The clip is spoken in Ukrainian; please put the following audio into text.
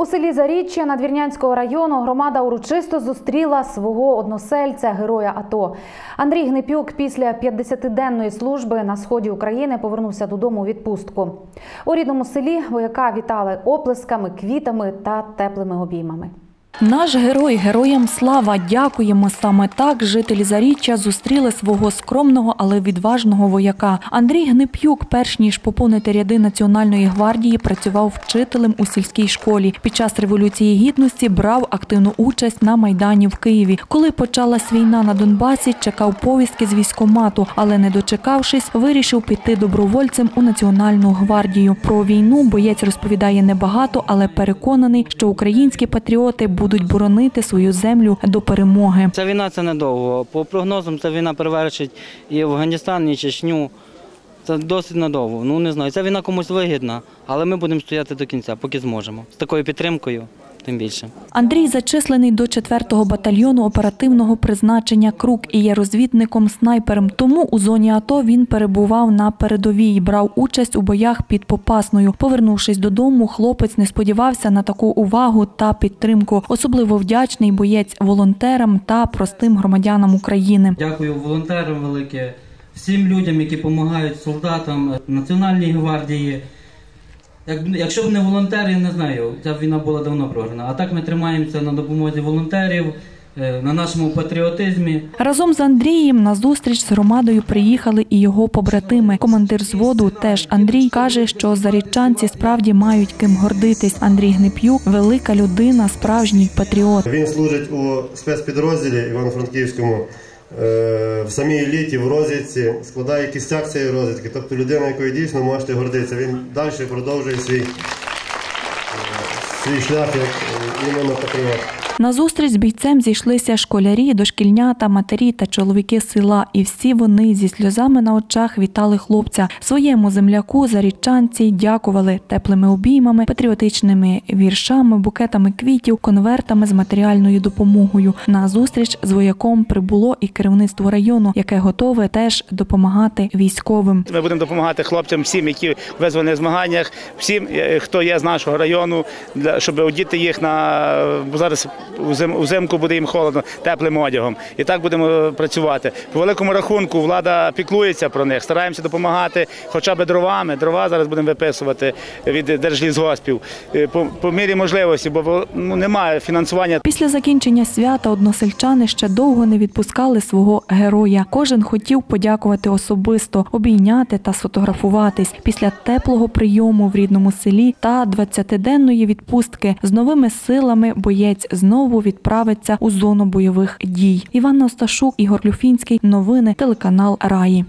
У селі Заріччя Надвірнянського району громада урочисто зустріла свого односельця, героя АТО. Андрій Гнепюк після 50-денної служби на сході України повернувся додому у відпустку. У рідному селі вояка вітали оплесками, квітами та теплими обіймами. Наш герой героям слава. Дякуємо. Саме так жителі Заріччя зустріли свого скромного, але відважного вояка. Андрій Гнип'юк, перш ніж поповнити ряди Національної гвардії, працював вчителем у сільській школі. Під час революції гідності брав активну участь на майдані в Києві. Коли почалась війна на Донбасі, чекав повістки з військомату, але не дочекавшись, вирішив піти добровольцем у Національну гвардію. Про війну боєць розповідає небагато, але переконаний, що українські патріоти будуть боронити свою землю до перемоги. Ця війна це недовго. По прогнозам, ця війна перевершить і Афганістан, і Чечню. Це досить надовго. Ну не знаю. Ця війна комусь вигідна, але ми будемо стояти до кінця, поки зможемо. З такою підтримкою, тим більше. Андрій зачислений до 4-го батальйону оперативного призначення Крук і є розвідником-снайпером. Тому у зоні АТО він перебував на передовій, брав участь у боях під Попасною. Повернувшись додому, хлопець не сподівався на таку увагу та підтримку. Особливо вдячний боєць волонтерам та простим громадянам України. Дякую волонтерам велике, всім людям, які допомагають солдатам Національній гвардії. Як, якщо б не волонтери, не знаю, ця війна була давно програна. А так ми тримаємося на допомозі волонтерів, е, на нашому патріотизмі. Разом з Андрієм на зустріч з громадою приїхали і його побратими. Командир зводу теж Андрій каже, що зарічанці справді мають ким гордитись. Андрій Гнип'юк – велика людина, справжній патріот. Він служить у спецпідрозділі Івано-Франківському в самій еліті, в розвідці, складає кістяк цієї розвідки. Тобто людина, якою дійсно можете гордитися. Він далі продовжує свій, е, свій шлях як е, іменно патріот. На зустріч з бійцем зійшлися школярі, дошкільнята, матері та чоловіки села. І всі вони зі сльозами на очах вітали хлопця. Своєму земляку зарічанці дякували теплими обіймами, патріотичними віршами, букетами квітів, конвертами з матеріальною допомогою. На зустріч з вояком прибуло і керівництво району, яке готове теж допомагати військовим. Ми будемо допомагати хлопцям, всім, які в змаганнях, всім, е, хто є з нашого району, щоб одіти їх на зараз взимку буде їм холодно, теплим одягом. І так будемо працювати. По великому рахунку влада піклується про них. Стараємося допомагати хоча б дровами. Дрова зараз будемо виписувати від держлісгоспів Е, по, по мірі можливості, бо ну, немає фінансування Після закінчення свята односельчани ще довго не відпускали свого героя. Кожен хотів подякувати особисто, обійняти та сфотографуватись. Після теплого прийому в рідному селі та 20-денної відпустки з новими силами боєць знову відправиться у зону бойових дій. Іван Осташук, Ігор Люфінський. Новини телеканал Раї.